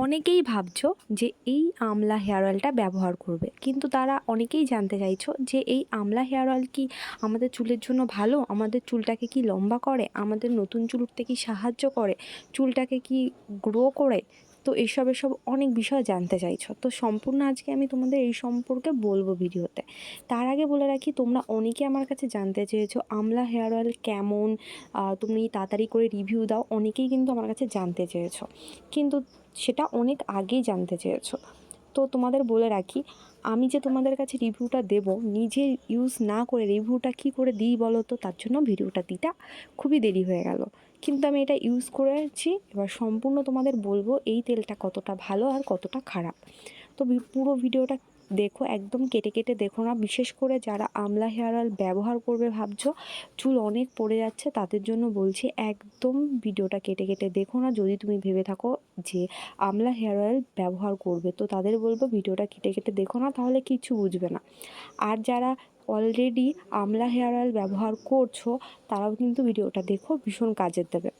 অনেকেই ভাবছ যে এই আমলা হেয়ার অয়েলটা ব্যবহার করবে, কিন্তু তারা অনেকেই জানতে চাইছো যে এই আমলা হেয়ার অয়েল কি আমাদের চুলের জন্য ভালো? আমাদের চুলটাকে কি লম্বা করে? আমাদের নতুন চুল উঠতে কি সাহায্য করে? চুলটাকে কি গ্রো করে? তো এইসব এসব অনেক বিষয় জানতে চাইছো। তো সম্পূর্ণ আজকে আমি তোমাদের এই সম্পর্কে বলব ভিডিওতে। তার আগে বলে রাখি, তোমরা অনেকে আমার কাছে জানতে চেয়েছো, আমলা হেয়ার অয়েল কেমন তুমি তাড়াতাড়ি করে রিভিউ দাও, অনেকেই কিন্তু আমার কাছে জানতে চেয়েছো। কিন্তু সেটা অনেক আগেই জানতে চেয়েছো। তো তোমাদের বলে রাখি আমি যে তোমাদের কাছে রিভিউটা দেব, নিজে ইউজ না করে রিভিউটা কি করে দিই বলো তো? তার জন্য ভিডিওটা দিটা। খুবই দেরি হয়ে গেল। কিন্তু আমি এটা ইউজ করেছি। এবার সম্পূর্ণ তোমাদের বলব এই তেলটা কতটা ভালো আর কতটা খারাপ। তো পুরো ভিডিওটা দেখো, একদম কেটে কেটে দেখো না। বিশেষ করে যারা আমলা হেয়ার অয়েল ব্যবহার করবে ভাবছ, চুল অনেক পড়ে যাচ্ছে, তাদের জন্য বলছি একদম ভিডিওটা কেটে কেটে দেখো না। যদি তুমি ভেবে থাকো যে আমলা হেয়ার অয়েল ব্যবহার করবে, তো তাদের বলব ভিডিওটা কেটে কেটে দেখো না, তাহলে কিছু বুঝবে না। আর যারা অলরেডি আমলা হেয়ার অয়েল ব্যবহার করছ, তারাও কিন্তু ভিডিওটা দেখো, ভীষণ কাজের দেবে।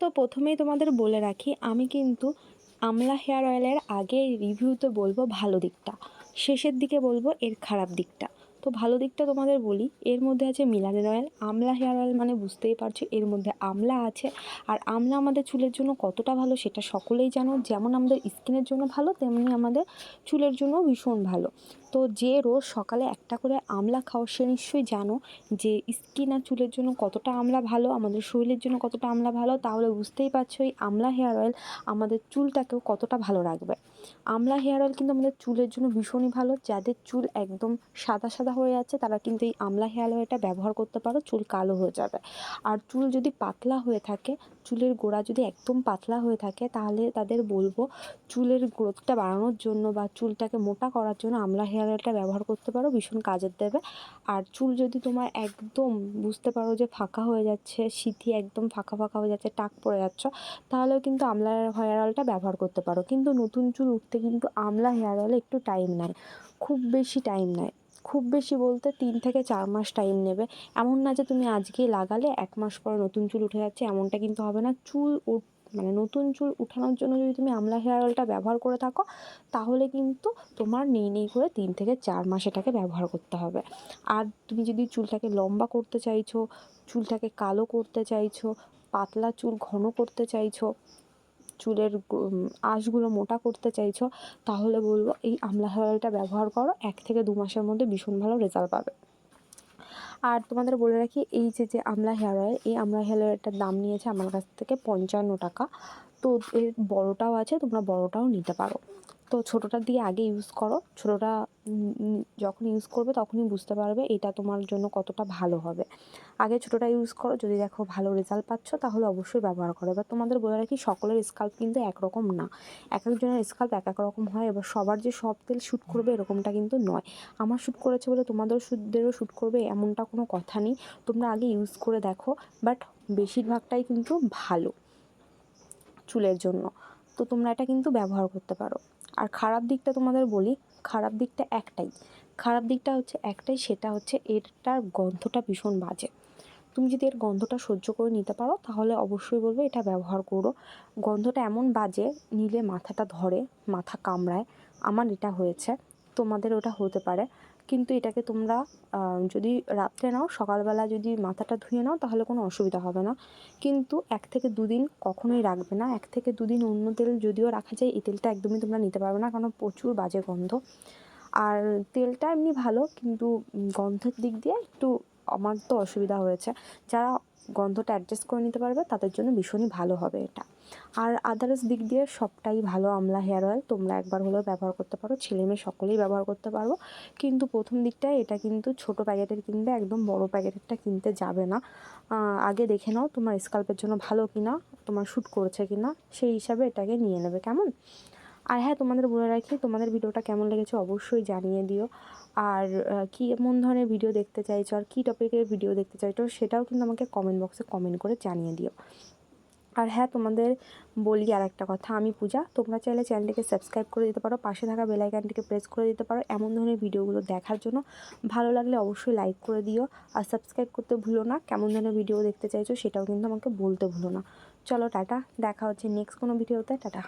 তো প্রথমেই তোমাদের বলে রাখি, আমি কিন্তু আমলা হেয়ার অয়েলের আগে রিভিউতে বলব ভালো দিকটা। শেষের দিকে বলব এর খারাপ দিকটা। তো ভালো দিকটা তোমাদের বলি, এর মধ্যে আছে মিলানের অয়েল আমলা হেয়ার অয়েল মানে বুঝতেই পারছ, এর মধ্যে আমলা আছে। আর আমলা আমাদের চুলের জন্য কতটা ভালো সেটা সকলেই জানো। যেমন আমাদের স্কিনের জন্য ভালো, তেমনি আমাদের চুলের জন্য ভীষণ ভালো। তো যে রোজ সকালে একটা করে আমলা খাও সে নিশ্চয়ই জানো যে স্কিন আর চুলের জন্য কতটা আমলা ভালো, আমাদের শরীরের জন্য কতটা আমলা ভালো, তাহলে বুঝতেই পারছ এই আমলা হেয়ার অয়েল আমাদের চুলটাকেও কতটা ভালো রাখবে। আমলা হেয়ার অয়েল কিন্তু আমাদের চুলের জন্য ভীষণই ভালো, যাদের চুল একদম সাদা সাদা হয়ে যাচ্ছে তারা কিন্তু এই আমলা হেয়ার অয়েলটা ব্যবহার করতে পারো, চুল কালো হয়ে যাবে। আর চুল যদি পাতলা হয়ে থাকে, চুলের গোড়া যদি একদম পাতলা হয়ে থাকে, তাহলে তাদের বলব চুলের গ্রোথটা বাড়ানোর জন্য বা চুলটাকে মোটা করার জন্য আমলা হেয়ার অয়েলটা ব্যবহার করতে পারো, ভীষণ কাজের দেবে। আর চুল যদি তোমার একদম বুঝতে পারো যে ফাঁকা হয়ে যাচ্ছে, সিথি একদম ফাঁকা ফাঁকা হয়ে যাচ্ছে, টাক পড়ে যাচ্ছ, তাহলেও কিন্তু আমলা হেয়ার অয়েলটা ব্যবহার করতে পারো। কিন্তু নতুন চুল উঠতে কিন্তু আমলা হেয়ার অয়েলে একটু টাইম নেয়, খুব বেশি টাইম নেয়। খুব বেশি বলতে তিন থেকে চার মাস টাইম নেবে। এমন না যে তুমি আজকে লাগালে এক মাস পর নতুন চুল উঠে যাচ্ছে, এমনটা কিন্তু হবে না। চুল মানে নতুন চুল উঠানোর জন্য যদি তুমি আমলা হেয়ার অয়েলটা ব্যবহার করে থাকো, তাহলে কিন্তু তোমার নেই নেই করে তিন থেকে চার মাস এটাকে ব্যবহার করতে হবে। আর তুমি যদি চুলটাকে লম্বা করতে চাইছো, চুলটাকে কালো করতে চাইছো, পাতলা চুল ঘন করতে চাইছো, চুলের আঁশগুলো মোটা করতে চাইছো, তাহলে বলব এই আমলা হেয়ার অয়েলটা ব্যবহার করো, এক থেকে দু মাসের মধ্যে ভীষণ ভালো রেজাল্ট পাবে। আর তোমাদের বলে রাখি, এই যে যে আমলা হেয়ার অয়েল, এই আমলা হেয়ার অয়েলটার দাম নিয়েছে আমার কাছ থেকে পঞ্চান্ন টাকা। তো এর বড়োটাও আছে, তোমরা বড়োটাও নিতে পারো। তো ছোটোটা দিয়ে আগে ইউজ করো। ছোটোটা যখন ইউজ করবে তখনই বুঝতে পারবে এটা তোমার জন্য কতটা ভালো হবে। আগে ছোটোটা ইউজ করো, যদি দেখো ভালো রেজাল্ট পাচ্ছ তাহলে অবশ্যই ব্যবহার করো। এবার তোমাদের বলে রাখি, সকলের স্কাল্প কিন্তু একরকম না। এক একজনের স্কাল্প এক এক রকম হয়। এবার সবার যে সব তেল শ্যুট করবে এরকমটা কিন্তু নয়। আমার শ্যুট করেছে বলে তোমাদের শ্যুটদেরও শ্যুট করবে এমনটা কোনো কথা নেই। তোমরা আগে ইউজ করে দেখো বাট বেশিরভাগটাই কিন্তু ভালো চুলের জন্য। তো তোমরা এটা কিন্তু ব্যবহার করতে পারো। আর খারাপ দিকটা তোমাদের বলি, খারাপ দিকটা একটাই। খারাপ দিকটা হচ্ছে একটাই, সেটা হচ্ছে এটার গন্ধটা ভীষণ বাজে। তুমি যদি এর গন্ধটা সহ্য করে নিতে পারো, তাহলে অবশ্যই বলব এটা ব্যবহার করো। গন্ধটা এমন বাজে, নিলে মাথাটা ধরে, মাথা কামড়ায়। আমার এটা হয়েছে, তোমাদের ওটা হতে পারে। কিন্তু এটাকে তোমরা যদি রাত্রে নাও, সকালবেলা যদি মাথাটা ধুয়ে নাও, তাহলে কোনো অসুবিধা হবে না। কিন্তু এক থেকে দুদিন কখনোই রাখবে না। এক থেকে দুদিন অন্য তেল যদিও রাখা যায়, এই তেলটা একদমই তোমরা নিতে পারবে না, কারণ প্রচুর বাজে গন্ধ। আর তেলটা এমনি ভালো, কিন্তু গন্ধের দিক দিয়ে একটু আমার তো অসুবিধা হয়েছে। যারা গন্ধটা অ্যাডজাস্ট করে নিতে পারবে, তাদের জন্য ভীষণই ভালো হবে এটা। আর আদার্স দিক দিয়ে সবটাই ভালো, আমলা হেয়ার অয়েল তোমরা একবার হলেও ব্যবহার করতে পারো, ছেলে মেয়ে সকলেই ব্যবহার করতে পারব কিন্তু প্রথম দিকটায় এটা কিন্তু ছোট প্যাকেটের কিনবে, একদম বড় প্যাকেটেরটা কিনতে যাবে না। আগে দেখে নাও তোমার স্কাল্পের জন্য ভালো কিনা, তোমার শ্যুট করেছে কিনা, সেই হিসাবে এটাকে নিয়ে নেবে, কেমন? আর হ্যাঁ তোমাদের বলে রাখি, তোমাদের ভিডিওটা কেমন লেগেছে অবশ্যই জানিয়ে দিও। আর কি এমন ধরনের ভিডিও দেখতে চাইছো, আর কী টপিকের ভিডিও দেখতে চাইছো, সেটাও কিন্তু আমাকে কমেন্ট বক্সে কমেন্ট করে জানিয়ে দিও। আর হ্যাঁ তোমাদের বলি আর একটা কথা, আমি পূজা। তোমরা চাইলে চ্যানেলটিকে সাবস্ক্রাইব করে দিতে পারো, পাশে থাকা বেলাইকানটিকে প্রেস করে দিতে পারো এমন ধরনের ভিডিওগুলো দেখার জন্য। ভালো লাগলে অবশ্যই লাইক করে দিও আর সাবস্ক্রাইব করতে ভুলো না। কেমন ধরনের ভিডিও দেখতে চাইছো সেটাও কিন্তু আমাকে বলতে ভুলো না। চলো টাটা, দেখা হচ্ছে নেক্সট কোনো ভিডিওতে টাটা।